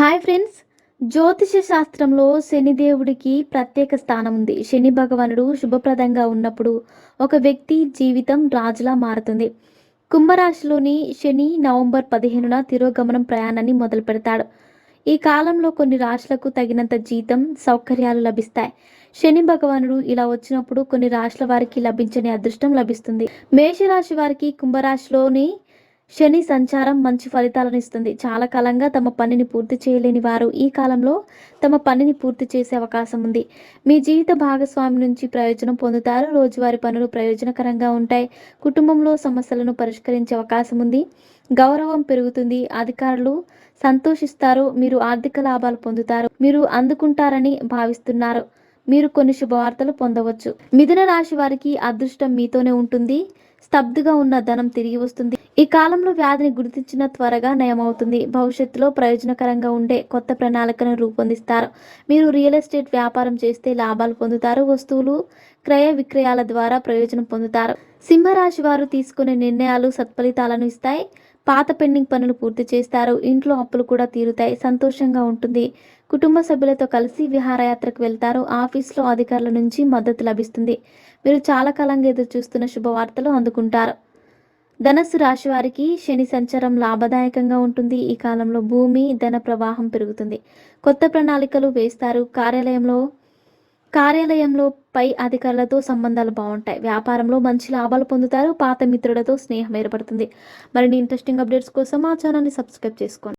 Hi friends. జ్యోతిష శాస్త్రంలో శనిదేవుడికి ప్రత్యేక స్థానం ఉంది. శని భగవానుడు శుభప్రదంగా ఉన్నప్పుడు ఒక వ్యక్తి జీవితం రాజులా మారుతుంది. కుంభరాశిలోని శని నవంబర్ పదిహేనున తిరోగమనం ప్రయాణాన్ని మొదలు పెడతాడు. ఈ కాలంలో కొన్ని రాశులకు తగినంత జీతం సౌకర్యాలు లభిస్తాయి. శని భగవానుడు ఇలా వచ్చినప్పుడు కొన్ని రాశుల వారికి లభించని అదృష్టం లభిస్తుంది. మేషరాశి వారికి కుంభరాశిలోని శని సంచారం మంచి ఫలితాలను ఇస్తుంది. చాలా కాలంగా తమ పనిని పూర్తి చేయలేని వారు ఈ కాలంలో తమ పనిని పూర్తి చేసే అవకాశం ఉంది. మీ జీవిత భాగస్వామి నుంచి ప్రయోజనం పొందుతారు. రోజువారి పనులు ప్రయోజనకరంగా ఉంటాయి. కుటుంబంలో సమస్యలను పరిష్కరించే అవకాశం ఉంది. గౌరవం పెరుగుతుంది. అధికారులు సంతోషిస్తారు. మీరు ఆర్థిక లాభాలు పొందుతారు. మీరు అందుకుంటారని భావిస్తున్నారు. మీరు కొన్ని శుభవార్తలు పొందవచ్చు. మిథున రాశి వారికి అదృష్టం మీతోనే ఉంటుంది. స్తబ్దుగా ఉన్న ధనం తిరిగి వస్తుంది. ఈ కాలంలో వ్యాధిని గుర్తించిన త్వరగా నయమవుతుంది. భవిష్యత్తులో ప్రయోజనకరంగా ఉండే కొత్త ప్రణాళికను రూపొందిస్తారు. మీరు రియల్ ఎస్టేట్ వ్యాపారం చేస్తే లాభాలు పొందుతారు. వస్తువులు క్రయ విక్రయాల ద్వారా ప్రయోజనం పొందుతారు. సింహరాశి వారు తీసుకునే నిర్ణయాలు సత్ఫలితాలను ఇస్తాయి. పాత పెండింగ్ పనులు పూర్తి చేస్తారు. ఇంట్లో అప్పులు కూడా తీరుతాయి. సంతోషంగా ఉంటుంది. కుటుంబ సభ్యులతో కలిసి విహారయాత్రకు వెళ్తారు. ఆఫీస్లో అధికారుల నుంచి మద్దతు లభిస్తుంది. మీరు చాలా కాలంగా ఎదురు చూస్తున్న శుభవార్తలు అందుకుంటారు. ధనస్సు రాశి వారికి శని సంచారం లాభదాయకంగా ఉంటుంది. ఈ కాలంలో భూమి ధన ప్రవాహం పెరుగుతుంది. కొత్త ప్రణాళికలు వేస్తారు. కార్యాలయంలో కార్యాలయంలో పై అధికారులతో సంబంధాలు బాగుంటాయి. వ్యాపారంలో మంచి లాభాలు పొందుతారు. పాత మిత్రులతో స్నేహం ఏర్పడుతుంది. మరిన్ని ఇంట్రెస్టింగ్ అప్డేట్స్ కోసం మా ఛానల్ని సబ్స్క్రైబ్ చేసుకోండి.